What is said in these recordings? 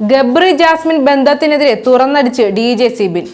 Gabri Jasmine ബന്ധത്തിനെതിരെ തുറന്നടിച്ച് D J Sibin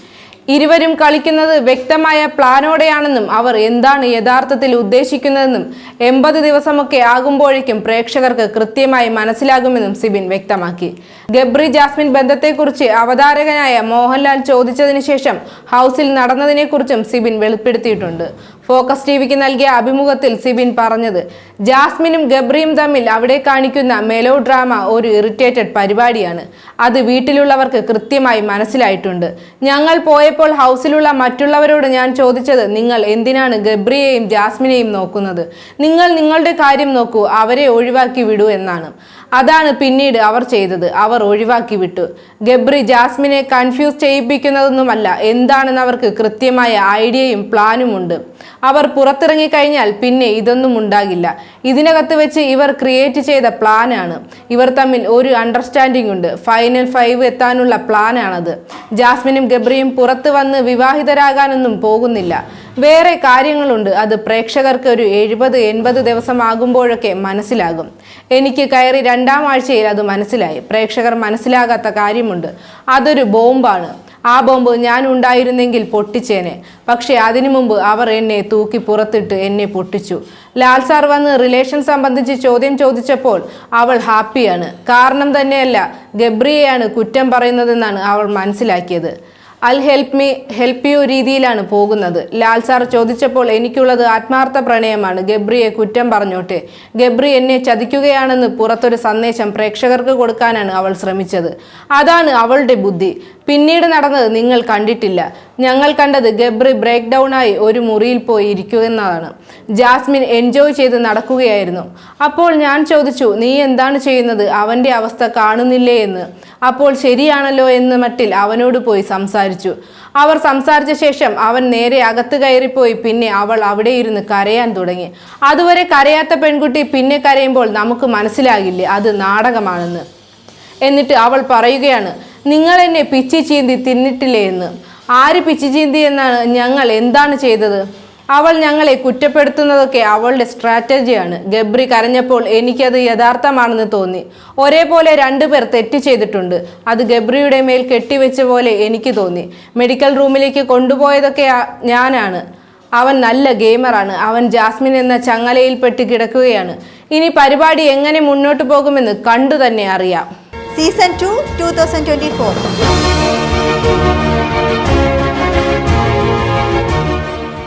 ഇരുവരും കളിക്കുന്നത് വ്യക്തമായ പ്ലാനോടെയാണെന്നും അവർ എന്താണ് യഥാർത്ഥത്തിൽ ഉദ്ദേശിക്കുന്നതെന്നും എൺപത് ദിവസമൊക്കെ ആകുമ്പോഴേക്കും പ്രേക്ഷകർക്ക് കൃത്യമായി മനസ്സിലാകുമെന്നും സിബിൻ വ്യക്തമാക്കി. ഗബ്രി ജാസ്മിൻ ബന്ധത്തെക്കുറിച്ച് അവതാരകനായ മോഹൻലാൽ ചോദിച്ചതിന് ശേഷം ഹൗസിൽ നടന്നതിനെക്കുറിച്ചും സിബിൻ വെളിപ്പെടുത്തിയിട്ടുണ്ട്. ഫോക്കസ് ടിവിക്ക് നൽകിയ അഭിമുഖത്തിൽ സിബിൻ പറഞ്ഞത് ജാസ്മിനും ഗബ്രിയും തമ്മിൽ അവിടെ കാണിക്കുന്ന മെലോ ഡ്രാമ ഒരു ഇറിറ്റേറ്റഡ് പരിപാടിയാണ്. അത് വീട്ടിലുള്ളവർക്ക് കൃത്യമായി മനസ്സിലായിട്ടുണ്ട്. ഞങ്ങൾ പോയപ്പോൾ ഹൗസിലുള്ള മറ്റുള്ളവരോട് ഞാൻ ചോദിച്ചത് നിങ്ങൾ എന്തിനാണ് ഗബ്രിയെയും ജാസ്മിനെയും നോക്കുന്നത്? നിങ്ങൾ നിങ്ങളുടെ കാര്യം നോക്കൂ അവരെ ഒഴിവാക്കി വിടൂ എന്നാണ്. അതാണ് പിന്നീട് അവർ ചെയ്തത്. അവർ ഒഴിവാക്കി വിട്ടു. ഗബ്രി ജാസ്മിനെ കൺഫ്യൂസ് ചെയ്യിപ്പിക്കുന്നതൊന്നുമല്ല എന്താണെന്ന് അവർക്ക് കൃത്യമായ ഐഡിയയും പ്ലാനുമുണ്ട് അവർ പുറത്തിറങ്ങി കഴിഞ്ഞാൽ പിന്നെ ഇതൊന്നും ഉണ്ടാകില്ല. ഇതിനകത്ത് വെച്ച് ഇവർ ക്രിയേറ്റ് ചെയ്ത പ്ലാനാണ് ഇവർ തമ്മിൽ ഒരു അണ്ടർസ്റ്റാൻഡിംഗ് ഉണ്ട്. ഫൈനൽ ഫൈവ് എത്താനുള്ള പ്ലാനാണത് ജാസ്മിനും ഗബ്രിയും പുറത്ത് വന്ന് വിവാഹിതരാകാനൊന്നും പോകുന്നില്ല. വേറെ കാര്യങ്ങളുണ്ട്. അത് പ്രേക്ഷകർക്ക് ഒരു എഴുപത് എൺപത് ദിവസം ആകുമ്പോഴൊക്കെ മനസ്സിലാകും. എനിക്ക് കയറി രണ്ടാം ആഴ്ചയിൽ അത് മനസ്സിലായി. പ്രേക്ഷകർ മനസ്സിലാകാത്ത കാര്യമുണ്ട്. അതൊരു ബോംബാണ്. ആ ബോംബ് ഞാൻ ഉണ്ടായിരുന്നെങ്കിൽ പൊട്ടിച്ചേനെ. പക്ഷേ അതിനു മുമ്പ് അവർ എന്നെ തൂക്കി പുറത്തിട്ട് എന്നെ പൊട്ടിച്ചു. ലാൽ സാർ വന്ന് റിലേഷൻ സംബന്ധിച്ച് ചോദ്യം ചോദിച്ചപ്പോൾ അവൾ ഹാപ്പിയാണ്. കാരണം തന്നെയല്ല ഗബ്രിയെയാണ് കുറ്റം പറയുന്നതെന്നാണ് അവൾ മനസ്സിലാക്കിയത്. അൽ ഹെൽപ്പ് മീ ഹെൽപ്പ് യു രീതിയിലാണ് പോകുന്നത്. ലാൽ സാർ ചോദിച്ചപ്പോൾ എനിക്കുള്ളത് ആത്മാർത്ഥ പ്രണയമാണ്. ഗബ്രിയെ കുറ്റം പറഞ്ഞോട്ടെ. ഗബ്രി എന്നെ ചതിക്കുകയാണെന്ന് പുറത്തൊരു സന്ദേശം പ്രേക്ഷകർക്ക് കൊടുക്കാനാണ് അവൾ ശ്രമിച്ചത്. അതാണ് അവളുടെ ബുദ്ധി. പിന്നീട് നടന്നത് നിങ്ങൾ കണ്ടിട്ടില്ല. ഞങ്ങൾ കണ്ടത് ഗബ്രി ബ്രേക്ക് ഡൗൺ ആയി ഒരു മുറിയിൽ പോയി ഇരിക്കുന്നതാണ് ജാസ്മിൻ എൻജോയ് ചെയ്ത് നടക്കുകയായിരുന്നു. അപ്പോൾ ഞാൻ ചോദിച്ചു നീ എന്താണ് ചെയ്യുന്നത്? അവന്റെ അവസ്ഥ കാണുന്നില്ലേ എന്ന്? അപ്പോൾ ശരിയാണല്ലോ എന്ന് മട്ടിൽ അവനോട് പോയി സംസാരിച്ചു. അവർ സംസാരിച്ച ശേഷം അവൻ നേരെ അകത്ത് കയറിപ്പോയി പിന്നെ അവൾ അവിടെ ഇരുന്ന് കരയാൻ തുടങ്ങി. അതുവരെ കരയാത്ത പെൺകുട്ടി പിന്നെ കരയുമ്പോൾ നമുക്ക് മനസ്സിലാകില്ലേ അത് നാടകമാണെന്ന്. എന്നിട്ട് അവൾ പറയുകയാണ് നിങ്ങൾ എന്നെ പിച്ചി ചീന്തി തിന്നിട്ടില്ലേ എന്ന്? ആര് പിച്ചി ചീന്തി എന്നാണ് ഞങ്ങൾ എന്താണ് ചെയ്തത്? അവൾ ഞങ്ങളെ കുറ്റപ്പെടുത്തുന്നതൊക്കെ അവളുടെ സ്ട്രാറ്റജിയാണ്. ഗബ്രി കരഞ്ഞപ്പോൾ എനിക്കത് യഥാർത്ഥമാണെന്ന് തോന്നി. ഒരേപോലെ രണ്ടുപേർ തെറ്റ് ചെയ്തിട്ടുണ്ട്. അത് ഗബ്രിയുടെ മേൽ കെട്ടിവെച്ച പോലെ എനിക്ക് തോന്നി. മെഡിക്കൽ റൂമിലേക്ക് കൊണ്ടുപോയതൊക്കെ ഞാനാണ്. അവൻ നല്ല ഗെയിമറാണ്. അവൻ ജാസ്മിൻ എന്ന ചങ്ങലയിൽപ്പെട്ട് കിടക്കുകയാണ്. ഇനി പരിപാടി എങ്ങനെ മുന്നോട്ട് പോകുമെന്ന് കണ്ടു തന്നെ അറിയാം. Season two two thousand twenty four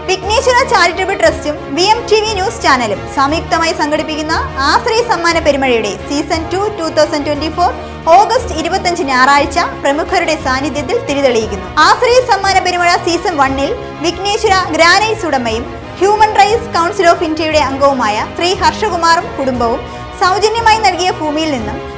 Vighneshwara charitable ട്രസ്റ്റും V M T V news ചാനലും സംയുക്തമായി സംഘടിപ്പിക്കുന്ന ആശ്രയ സമ്മാന പെരുമഴയുടെ season two two thousand twenty four August ഇരുപത്തഞ്ച് ഞായറാഴ്ച പ്രമുഖരുടെ സാന്നിധ്യത്തിൽ തിരിതെളിയിക്കുന്നു. ആശ്രയ സമ്മാന പെരുമഴ സീസൺ വണ്ണിൽ വിഘ്നേശ്വര ഗ്രാനൈറ്റ്സ് ഉടമയും ഹ്യൂമൻ റൈറ്റ്സ് കൗൺസിൽ ഓഫ് ഇന്ത്യയുടെ അംഗവുമായ ശ്രീ ഹർഷകുമാറും കുടുംബവും സൗജന്യമായി നൽകിയ ഭൂമിയിൽ നിന്നും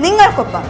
നിങ്ങൾക്കൊപ്പം.